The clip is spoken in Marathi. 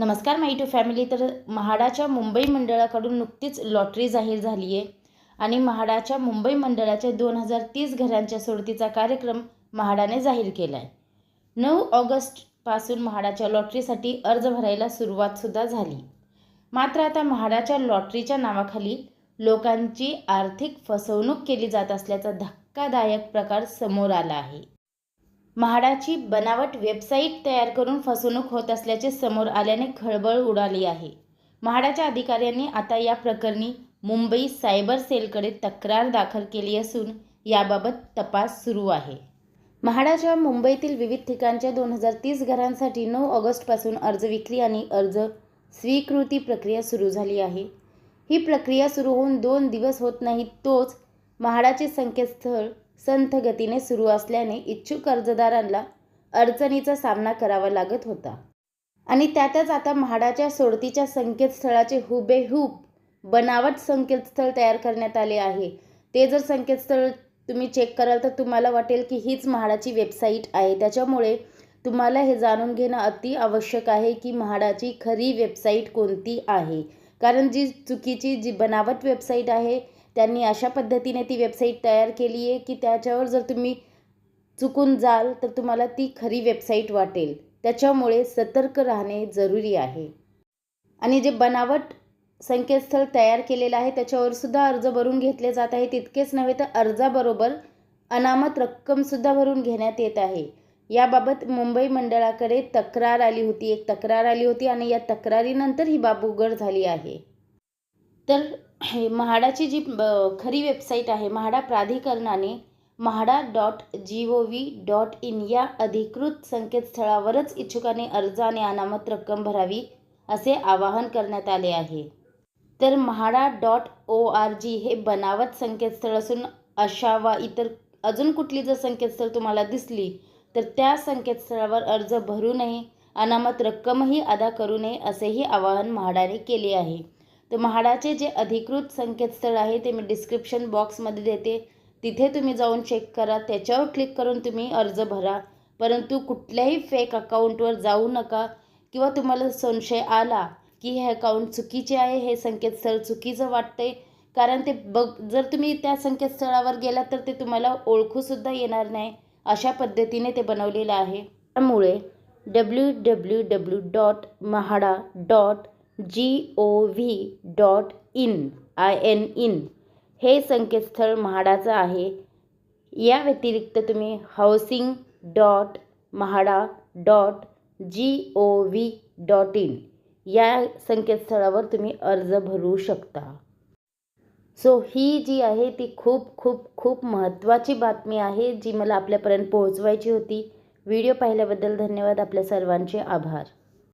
नमस्कार माई टू फॅमिली. तर म्हाडाच्या मुंबई मंडळाकडून नुकतीच लॉटरी जाहीर झाली आहे आणि म्हाडाच्या मुंबई मंडळाच्या दोन हजार तीस घरांच्या सोडतीचा कार्यक्रम म्हाडाने जाहीर केला आहे नऊ ऑगस्टपासून म्हाडाच्या लॉटरीसाठी अर्ज भरायला सुरुवातसुद्धा झाली. मात्र आता म्हाडाच्या लॉटरीच्या नावाखाली लोकांची आर्थिक फसवणूक केली जात असल्याचा धक्कादायक प्रकार समोर आला आहे. म्हाडाची बनावट वेबसाईट तयार करून फसवणूक होत असल्याचे समोर आल्याने खळबळ उडाली आहे. म्हाडाच्या अधिकाऱ्यांनी आता या प्रकरणी मुंबई सायबर सेलकडे तक्रार दाखल केली असून याबाबत तपास सुरू आहे. म्हाडाच्या मुंबईतील विविध ठिकाणच्या दोन हजार तीस घरांसाठी नऊ ऑगस्टपासून अर्ज विक्री आणि अर्ज स्वीकृती प्रक्रिया सुरू झाली आहे. ही प्रक्रिया सुरू होऊन दोन दिवस होत नाही तोच म्हाडाचे संकेतस्थळ संथ गतीने सुरू असल्याने इच्छुक कर्जदारांना अडचणीचा सामना करावा लागत होता. आणि त्यातच आता म्हाडाच्या सोडतीच्या संकेतस्थळाचे हुबेहूब बनावट संकेतस्थळ तयार करण्यात आले आहे. ते जर संकेतस्थळ तुम्ही चेक कराल तर तुम्हाला वाटेल की हीच म्हाडाची वेबसाईट आहे. त्याच्यामुळे तुम्हाला हे जाणून घेणं अति आवश्यक आहे की म्हाडाची खरी वेबसाईट कोणती आहे. कारण जी चुकीची जी बनावट वेबसाईट आहे त्यांनी अशा पद्धतीने ती वेबसाईट तयार केली आहे की त्याच्यावर जर तुम्ही चुकून जाल तर तुम्हाला ती खरी वेबसाईट वाटेल. त्याच्यामुळे सतर्क राहणे जरुरी आहे. आणि जे बनावट संकेतस्थळ तयार केलेलं आहे त्याच्यावर सुद्धा अर्ज भरून घेतले जात आहे. तितकेच नव्हे तर अर्जाबरोबर अनामत रक्कमसुद्धा भरून घेण्यात येत आहे. याबाबत मुंबई मंडळाकडे तक्रार आली होती. एक तक्रार आली होती आणि या तक्रारीनंतर ही बाब उघड झाली आहे. तर हे म्हाडाची जी खरी वेबसाईट आहे म्हाडा प्राधिकरणाने MHADA dot G O V dot in या अधिकृत संकेतस्थळावरच इच्छुकांनी अर्ज आणि अनामत रक्कम भरावी असे आवाहन करण्यात आले आहे. तर MHADA dot O R G हे बनावट संकेतस्थळ असून अशा वा इतर अजून कुठली जर संकेतस्थळ तुम्हाला दिसली तर त्या संकेतस्थळावर अर्ज भरू नये अनामत रक्कमही अदा करू नये असेही आवाहन म्हाडाने केले आहे. तर म्हाडाचे जे अधिकृत संकेतस्थळ आहे ते मी डिस्क्रिप्शन बॉक्समध्ये देते. तिथे तुम्ही जाऊन चेक करा. त्याच्यावर क्लिक करून तुम्ही अर्ज भरा. परंतु कुठल्याही फेक अकाउंटवर जाऊ नका किंवा तुम्हाला संशय आला की हे अकाउंट चुकीचे आहे हे संकेतस्थळ चुकीचं वाटते कारण ते बघ जर तुम्ही त्या संकेतस्थळावर गेलात तर ते तुम्हाला ओळखूसुद्धा येणार नाही. अशा पद्धतीने ते बनवलेलं आहे. त्यामुळे W W W dot MHADA dot G O V dot in I N in हे संकेतस्थळ म्हाडाचं आहे. या व्यतिरिक्त तुम्ही housing dot MHADA dot G O V dot in या संकेतस्थळावर तुम्ही अर्ज भरू शकता. सो ही जी आहे ती खूप खूप खूप महत्त्वाची बातमी आहे जी मला आपल्यापर्यंत पोहोचवायची होती. व्हिडिओ पाहिल्याबद्दल धन्यवाद. आपल्या सर्वांचे आभार.